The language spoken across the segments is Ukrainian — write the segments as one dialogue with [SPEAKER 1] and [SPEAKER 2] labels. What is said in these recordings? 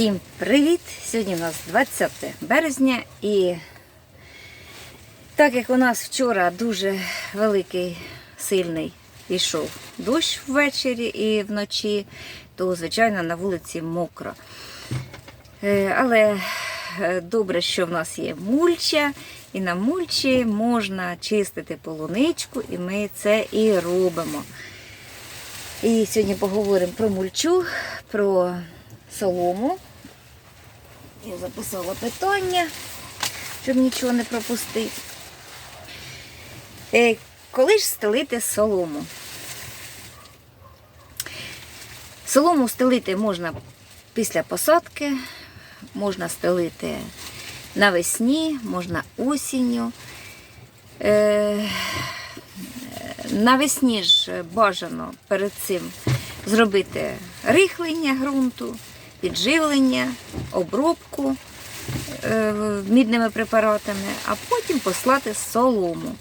[SPEAKER 1] Всім привіт! Сьогодні у нас 20 березня і так як у нас вчора дуже великий сильний йшов дощ ввечері і вночі, то звичайно на вулиці мокро. Е, Але е, добре, що в нас є мульча, і на мульчі можна чистити полуничку, і ми це і робимо. І сьогодні поговоримо про мульчу, про солому. Я записала питання, щоб нічого не пропустити. Е, коли ж стелити солому? Солому стелити можна після посадки, можна стелити навесні, можна осінню. Е, Навесні ж бажано перед цим зробити рихлення ґрунту, підживлення, обробку е, мідними препаратами, а потім послати солому.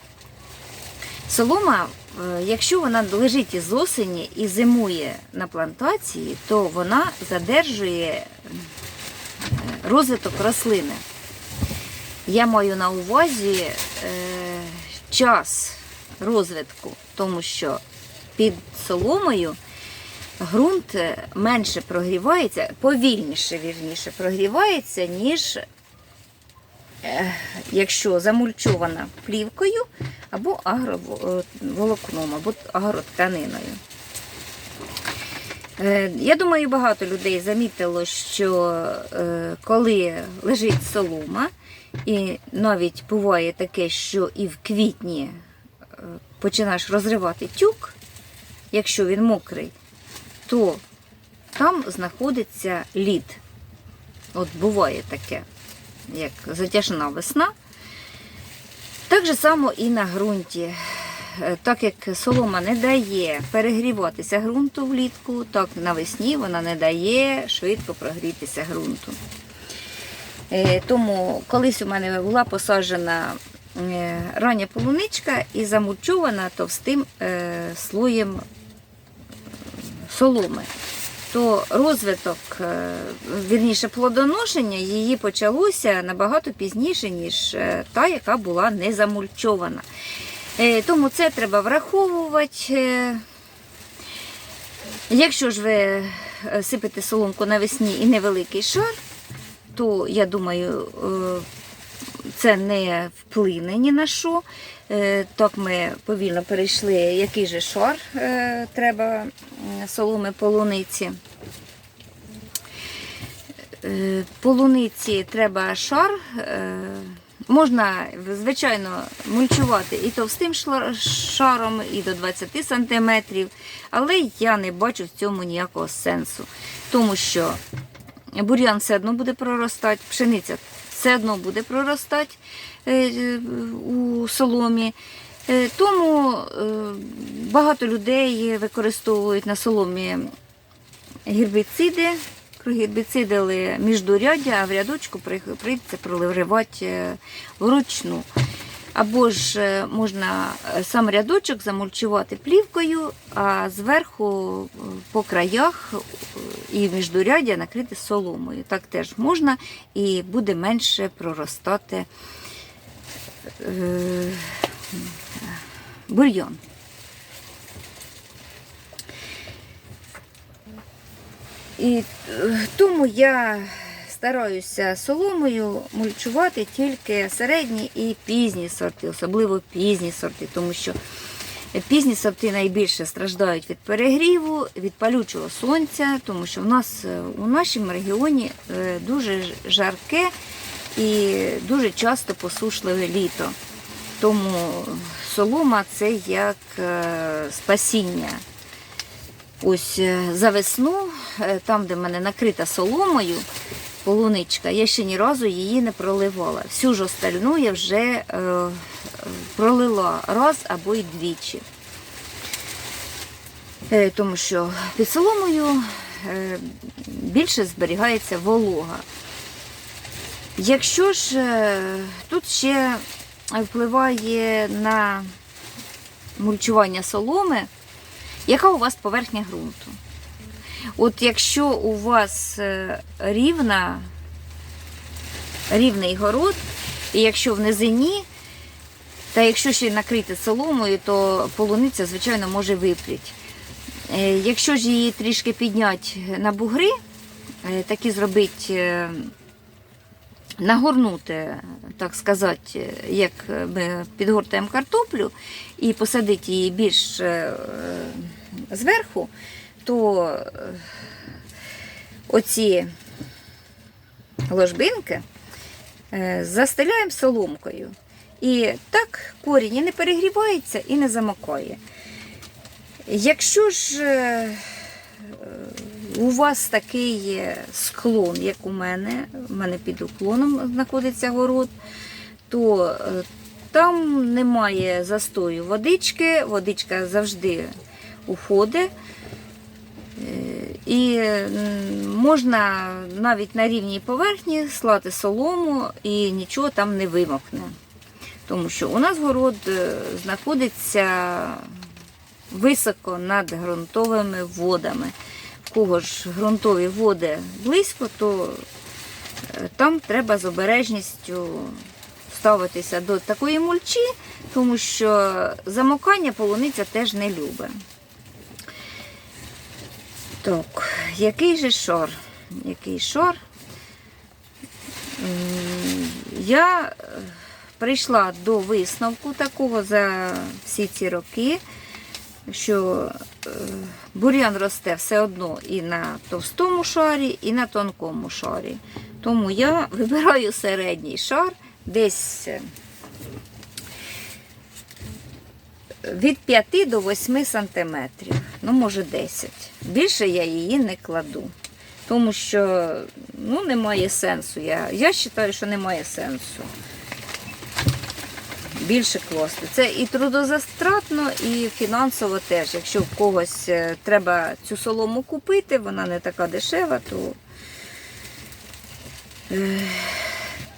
[SPEAKER 1] Солома, е, якщо вона лежить із осені і зимує на плантації, то вона задержує е, розвиток рослини. Я маю на увазі час розвитку, тому що під соломою ґрунт менше прогрівається, повільніше вірніше прогрівається, ніж е, якщо замульчована плівкою або агроволокном, або агротканиною. Е, Я думаю, багато людей замітило, що е, коли лежить солома, і навіть буває таке, що і в квітні е, починаєш розривати тюк, якщо він мокрий, то там знаходиться лід. От буває таке, як затяжна весна. Так же само і на ґрунті. Е, Так як солома не дає перегріватися ґрунту влітку, так навесні вона не дає швидко прогрітися ґрунту. Е, Тому колись у мене була посаджена е, рання полуничка і замульчована товстим слоєм соломи. То розвиток, е, вірніше, плодоношення її почалося набагато пізніше, ніж е, та, яка була не замульчована. Е, Тому це треба враховувати. Якщо ж ви е, сипете соломку навесні і невеликий шар, то я думаю, це не вплине ні на що. Е, Так ми повільно перейшли, який же шар е, треба соломи полуниці. Е, Полуниці треба шар. Можна, звичайно, мульчувати і товстим шаром, і до 20 см, але я не бачу в цьому ніякого сенсу. Тому що бур'ян все одно буде проростати, пшениця все одно буде проростати е, е, у соломі. Е, Тому багато людей використовують на соломі гербіциди, гербіцидили міждуряддя, а в рядочку при- прийдеться проливати вручну. Або ж е, можна е, сам рядочок замульчувати плівкою, а зверху е, по краях і міждуряддя накрити соломою. Так теж можна і буде менше проростати бульйон. І тому я стараюся соломою мульчувати тільки середні і пізні сорти, особливо пізні сорти, тому що пізні сорти найбільше страждають від перегріву, від палючого сонця, тому що в нас е, у нашому регіоні е, дуже жарке і дуже часто посушливе літо. Тому солома це як е, спасіння. Ось за весну, там, де в мене накрита соломою, полуничка, я ще ні разу її не проливала. Всю ж остальну я вже е, е, пролила раз або й двічі. Е, тому що під соломою більше зберігається волога. Якщо ж тут ще впливає на мульчування соломи, яка у вас поверхня ґрунту? От якщо у вас е, рівна, рівний город, і якщо в низині, та якщо ще накрити соломою, то полуниця, звичайно, може випріти. Е, Якщо ж її трішки підняти на бугри, е, такі зробити, нагорнути, так сказати, як ми підгортаємо картоплю, і посадити її більш зверху, то е, оці ложбинки е, застеляємо соломкою. І так корінь і не перегрівається і не замокає. Якщо ж е, у вас такий склон, як у мене, у мене під уклоном знаходиться город, то там немає застою водички, водичка завжди уходить. І можна навіть на рівній поверхні слати солому і нічого там не вимокне. Тому що у нас город е, знаходиться високо над ґрунтовими водами. Кого ж ґрунтові води близько, то е, там треба з обережністю ставитися до такої мульчі, тому що замокання полуниця теж не любить. Так, який же шар? Який шар? Я е, прийшла до висновку такого за всі ці роки, що е, бур'ян росте все одно і на товстому шарі, і на тонкому шарі. Тому я вибираю середній шар десь е, від 5 до 8 сантиметрів, ну може 10. Більше я її не кладу. Тому що ну, немає сенсу. Я, я вважаю, що немає сенсу більше класти. Це і трудозастратно, і фінансово теж. Якщо в когось е, треба цю солому купити, вона не така дешева, то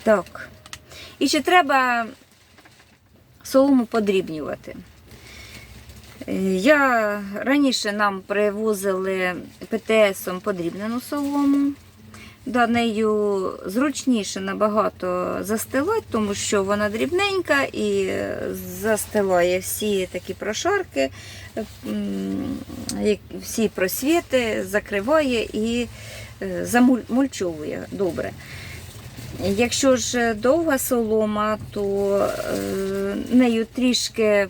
[SPEAKER 1] так. І ще треба солому подрібнювати. Е, Я раніше нам привозили ПТСом подрібнену солому. Да, нею зручніше набагато застилати, тому що вона дрібненька і застилає всі такі прошарки, всі просвіти, закриває і е, замульчовує добре. Якщо ж довга солома, то е, нею трішки,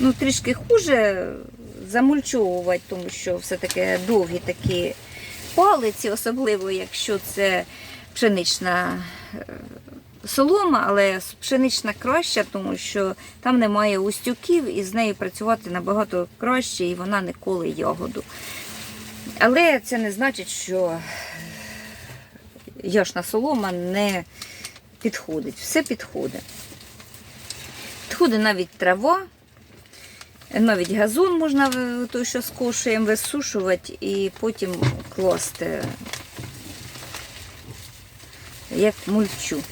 [SPEAKER 1] ну, трішки хуже замульчовувати, тому що все-таки довгі такі палиці, особливо якщо це пшенична е, солома, але пшенична краща, тому що там немає устюків і з нею працювати набагато краще, і вона не коле ягоду. Але це не значить, що яшна солома не підходить. Все підходить. Підходить навіть трава, навіть газон можна той, що скошуємо, висушувати і потім класти як мульчу.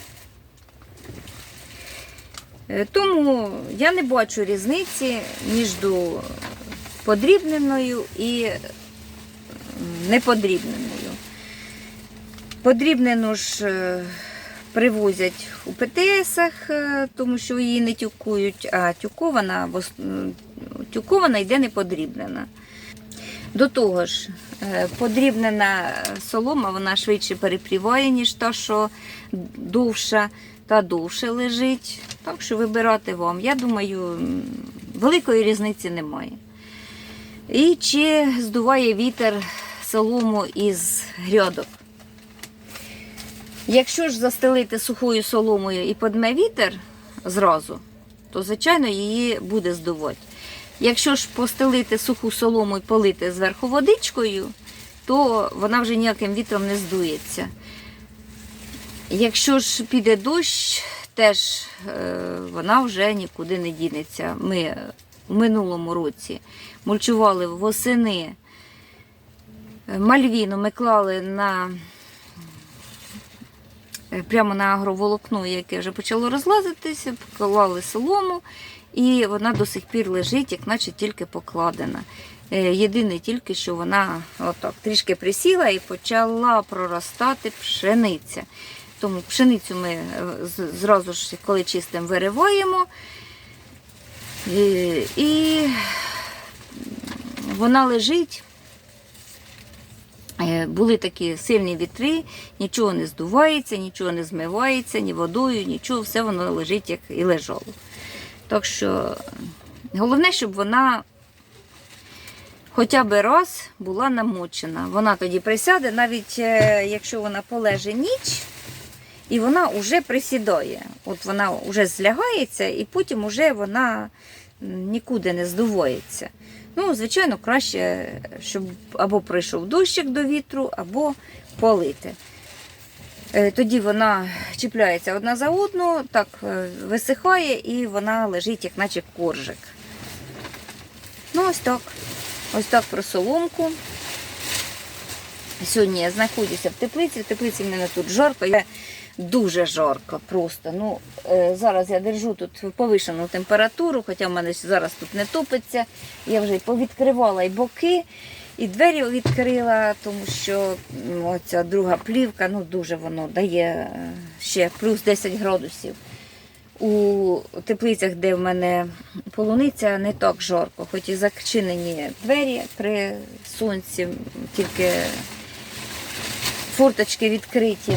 [SPEAKER 1] Е, Тому я не бачу різниці між подрібненою і неподрібненою. Подрібнену ж е, привозять у ПТСах, е, тому що її не тюкують, а тюкована, в ос- м, тюкована йде. До того ж, е, подрібнена солома вона швидше перепріває, ніж та, що довша та довше лежить. Так що вибирати вам. Я думаю, великої різниці немає. І чи здуває вітер солому із грядок. Якщо ж застелити сухою соломою і подме вітер зразу, то, звичайно, її буде здувати. Якщо ж постелити суху солому і полити зверху водичкою, то вона вже ніяким вітром не здується. Якщо ж піде дощ, теж е, вона вже нікуди не дінеться. Ми в минулому році мульчували восени мальвіну, ми клали на е, прямо на агроволокно, яке вже почало розлазитися, поклали солому, і вона до сих пір лежить, як наче тільки покладена. Е, Єдине тільки, що вона отак трішки присіла і почала проростати пшениця. Тому пшеницю ми е, зразу ж, коли чистимо, вириваємо. Е, І вона лежить. Були такі сильні вітри, нічого не здувається, нічого не змивається, ні водою, нічого, все воно лежить як і лежало. Так що головне, щоб вона хоча б раз була намочена. Вона тоді присяде, навіть е, якщо вона полеже ніч, і вона вже присідає. От вона вже злягається, і потім вже вона нікуди не здувається. Ну, звичайно, краще, щоб або прийшов дощик до вітру, або полити. Е, Тоді вона чіпляється одна за одну, так е, висихає і вона лежить, як наче коржик. Ну, ось так. Ось так про соломку. Сьогодні я знаходжуся в теплиці. В теплиці в мене тут жарко. Я дуже жарко просто. Ну, е, зараз я держу тут повишену температуру, хоча в мене зараз тут не топиться. Я вже повідкривала і боки, і двері відкрила, тому що м, оця друга плівка, ну дуже воно дає е, ще плюс 10 градусів. У теплицях, де в мене полуниця, не так жарко, хоч і зачинені двері при сонці, тільки форточки відкриті.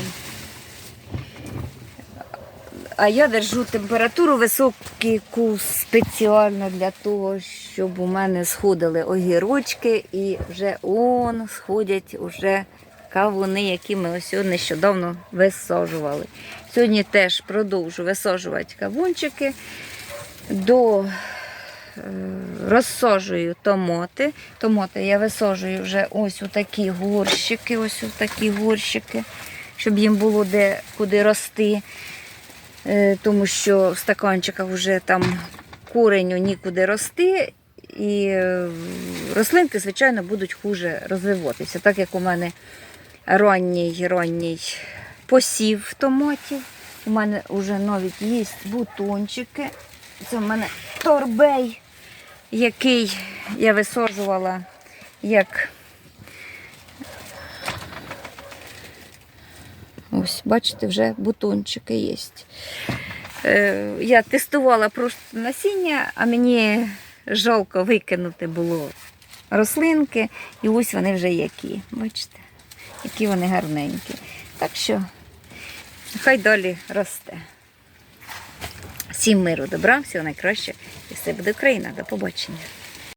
[SPEAKER 1] А я держу температуру високу спеціально для того, щоб у мене сходили огірочки і вже он сходять уже кавуни, які ми ось нещодавно висаджували. Сьогодні теж продовжу висаджувати кавунчики. До е, розсаджую томати. Томати я висаджую вже ось у такі горщики, ось у такі горщики, щоб їм було де куди рости. Е, Тому що в стаканчиках вже там кореню нікуди рости. І е, рослинки, звичайно, будуть хуже розвиватися, так як у мене ранній ранній посів томатів. У мене вже навіть є бутончики. Це в мене торбей, який я висаджувала як. Ось, бачите, вже бутончики є. Е, я тестувала просто насіння, а мені жалко викинути було рослинки. І ось вони вже які. Бачите, які вони гарненькі. Так що хай далі росте. Всім миру, добра, всього найкраще. І все буде Україна. До побачення.